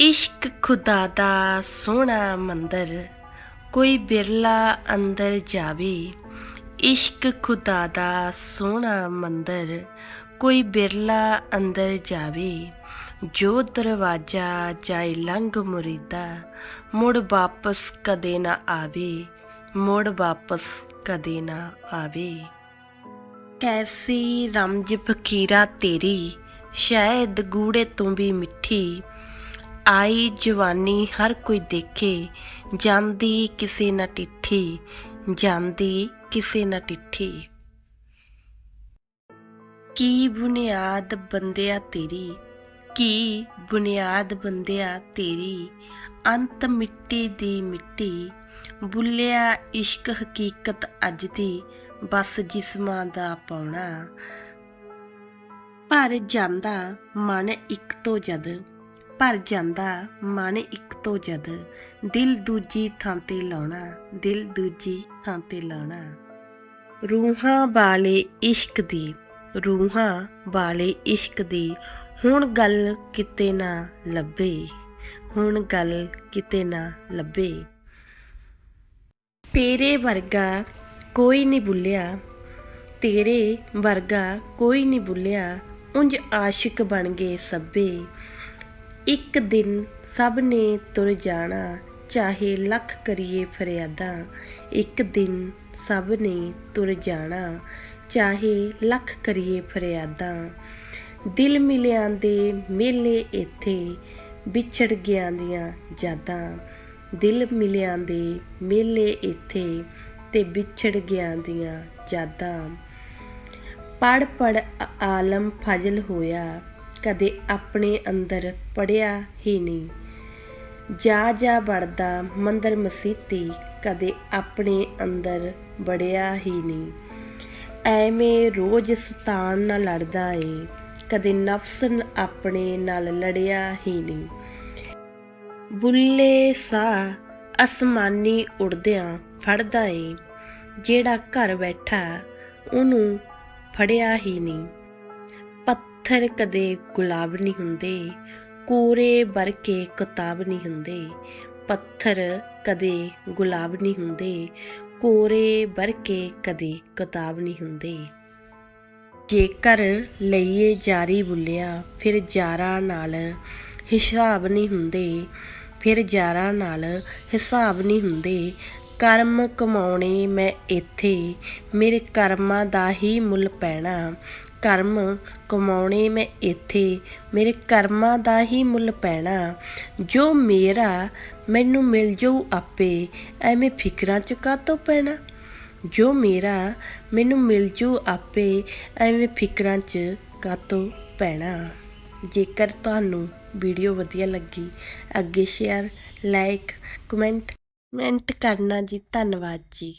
ਇਸ਼ਕ ਖੁਦਾ ਦਾ ਸੋਹਣਾ ਮੰਦਰ, ਕੋਈ ਬਿਰਲਾ ਅੰਦਰ ਜਾਵੇ। ਇਸ਼ਕ ਖੁਦਾ ਦਾ ਸੋਹਣਾ ਮੰਦਰ, ਕੋਈ ਬਿਰਲਾ ਅੰਦਰ ਜਾਵੇ। ਜੋ ਦਰਵਾਜ਼ਾ ਜਾਏ ਲੰਘ ਮੁਰੀਦਾ, ਮੁੜ ਵਾਪਸ ਕਦੇ ਨਾ ਆਵੇ, ਮੁੜ ਵਾਪਸ ਕਦੇ ਨਾ ਆਵੇ। ਕੈਸੀ ਰਮਜ ਫਕੀਰਾ ਤੇਰੀ, ਸ਼ਾਇਦ ਗੂੜੇ ਤੋਂ ਵੀ ਮਿੱਠੀ ਆਈ ਜਵਾਨੀ ਹਰ ਕੋਈ ਦੇਖੇ, ਜਾਂਦੀ ਕਿਸੇ ਨਾ ਟਿੱਠੀ, ਜਾਂਦੀ ਕਿਸੇ ਨਾ ਟਿੱਠੀ। ਕੀ ਬੁਨਿਆਦ ਬੰਦਿਆ ਤੇਰੀ, ਕੀ ਬੁਨਿਆਦ ਬੰਦਿਆ ਤੇਰੀ, ਅੰਤ ਮਿੱਟੀ ਦੀ ਮਿੱਟੀ, ਬੁੱਲਿਆ ਇਸ਼ਕ ਹਕੀਕਤ ਅੱਜ ਦੀ, ਬਸ ਜਿਸਮਾਂ ਦਾ ਪਾਉਣਾ। ਭਰ ਜਾਂਦਾ ਮਨ ਇੱਕ ਤੋਂ ਜਦ ਭਰ ਜਾਂਦਾ ਮਨ ਇੱਕ ਤੋਂ ਜਦ। ਦਿਲ ਦੂਜੀ ਥਾਂ ਤੇ ਲਾਉਣਾ, ਦਿਲ ਦੂਜੀ ਥਾਂ ਤੇ ਲਾਉਣਾ। ਰੂਹਾਂ ਵਾਲੇ ਇਸ਼ਕ ਦੀ, ਰੂਹਾਂ ਵਾਲੇ ਇਸ਼ਕ ਦੀ, ਹੁਣ ਗੱਲ ਕਿਤੇ ਨਾ ਲੱਭੇ, ਹੁਣ ਗੱਲ ਕਿਤੇ ਨਾ ਲੱਭੇ। ਤੇਰੇ ਵਰਗਾ ਕੋਈ ਨਹੀਂ ਭੁੱਲਿਆ, ਤੇਰੇ ਵਰਗਾ ਕੋਈ ਨਹੀਂ ਭੁੱਲਿਆ, ਉਂਝ ਆਸ਼ਿਕ ਬਣ ਗਏ ਸਭੇ ਇੱਕ ਦਿਨ ਸਭ ਨੇ ਤੁਰ ਜਾਣਾ, ਚਾਹੇ ਲੱਖ ਕਰੀਏ ਫਰਿਆਦਾਂ। ਇੱਕ ਦਿਨ ਸਭ ਨੇ ਤੁਰ ਜਾਣਾ, ਚਾਹੇ ਲੱਖ ਕਰੀਏ ਫਰਿਆਦਾਂ। ਦਿਲ ਮਿਲਿਆਂ ਦੇ ਮੇਲੇ ਇੱਥੇ ਵਿਛੜ ਗਿਆਂ ਦੀਆਂ ਯਾਦਾਂ। ਦਿਲ ਮਿਲਿਆਂ ਦੇ ਮੇਲੇ ਇੱਥੇ ਤੇ ਵਿਛੜ ਗਿਆਂ ਦੀਆਂ ਯਾਦਾਂ। ਪੜ ਪੜ ਆਲਮ ਫਜ਼ਲ ਹੋਇਆ ਕਦੇ ਆਪਣੇ ਅੰਦਰ ਪੜਿਆ ਹੀ ਨਹੀਂ। ਜਾ ਜਾ ਬੜਦਾ ਮੰਦਰ ਮਸੀਤੀ ਕਦੇ ਆਪਣੇ ਅੰਦਰ ਬੜਿਆ ਹੀ ਨਹੀਂ। ਐਵੇਂ ਰੋਜ਼ ਸਤਾਨ ਨਾਲ ਲੜਦਾ ਏ, ਕਦੇ ਨਫਸ ਆਪਣੇ ਨਾਲ ਲੜਿਆ ਹੀ ਨਹੀਂ। ਬੁੱਲੇ ਸਾਹ ਅਸਮਾਨੀ ਉੜਦਿਆਂ ਫੜਦਾ ਏ, ਜਿਹੜਾ ਘਰ ਬੈਠਾ ਉਹਨੂੰ ਫੜਿਆ ਹੀ ਨਹੀਂ। ਪੱਥਰ ਕਦੇ ਗੁਲਾਬ ਨਹੀਂ ਹੁੰਦੇ, ਕੋਰੇ ਵਰਕੇ ਕਿਤਾਬ ਨਹੀਂ ਹੁੰਦੇ। ਪੱਥਰ ਕਦੇ ਗੁਲਾਬ ਨਹੀਂ ਹੁੰਦੇ, ਕੋਰੇ ਵਰਕੇ ਕਦੇ ਕਿਤਾਬ ਨਹੀਂ ਹੁੰਦੇ। ਜੇਕਰ ਲਈਏ ਜਾਰੀ ਬੁੱਲਿਆ, ਫਿਰ ਜਾਰਾਂ ਨਾਲ ਹਿਸਾਬ ਨਹੀਂ ਹੁੰਦੇ। ਫਿਰ ਜਾਰਾਂ ਨਾਲ ਹਿਸਾਬ ਨਹੀਂ ਹੁੰਦੇ। ਕਰਮ ਕਮਾਉਣੇ ਮੈਂ ਇੱਥੇ, ਮੇਰੇ ਕਰਮਾਂ ਦਾ ਹੀ ਮੁੱਲ ਪੈਣਾ। ਕਰਮ ਕਮਾਉਣੇ ਮੈਂ ਇੱਥੇ, ਮੇਰੇ ਕਰਮਾਂ ਦਾ ਹੀ ਮੁੱਲ ਪੈਣਾ। ਜੋ ਮੇਰਾ ਮੈਨੂੰ ਮਿਲ ਜਾਊ ਆਪੇ, ਐਵੇਂ ਫਿਕਰਾਂ ਚ ਕਾਤੋਂ ਪੈਣਾ? ਜੋ ਮੇਰਾ ਮੈਨੂੰ ਮਿਲ ਜੂ ਆਪੇ, ਐਵੇਂ ਫਿਕਰਾਂ 'ਚ ਕਾਤੋਂ ਪੈਣਾ? ਜੇਕਰ ਤੁਹਾਨੂੰ ਵੀਡੀਓ ਵਧੀਆ ਲੱਗੀ, ਅੱਗੇ ਸ਼ੇਅਰ ਲਾਈਕ ਕਮੈਂਟ ਕਮੈਂਟ ਕਰਨਾ ਜੀ। ਧੰਨਵਾਦ ਜੀ।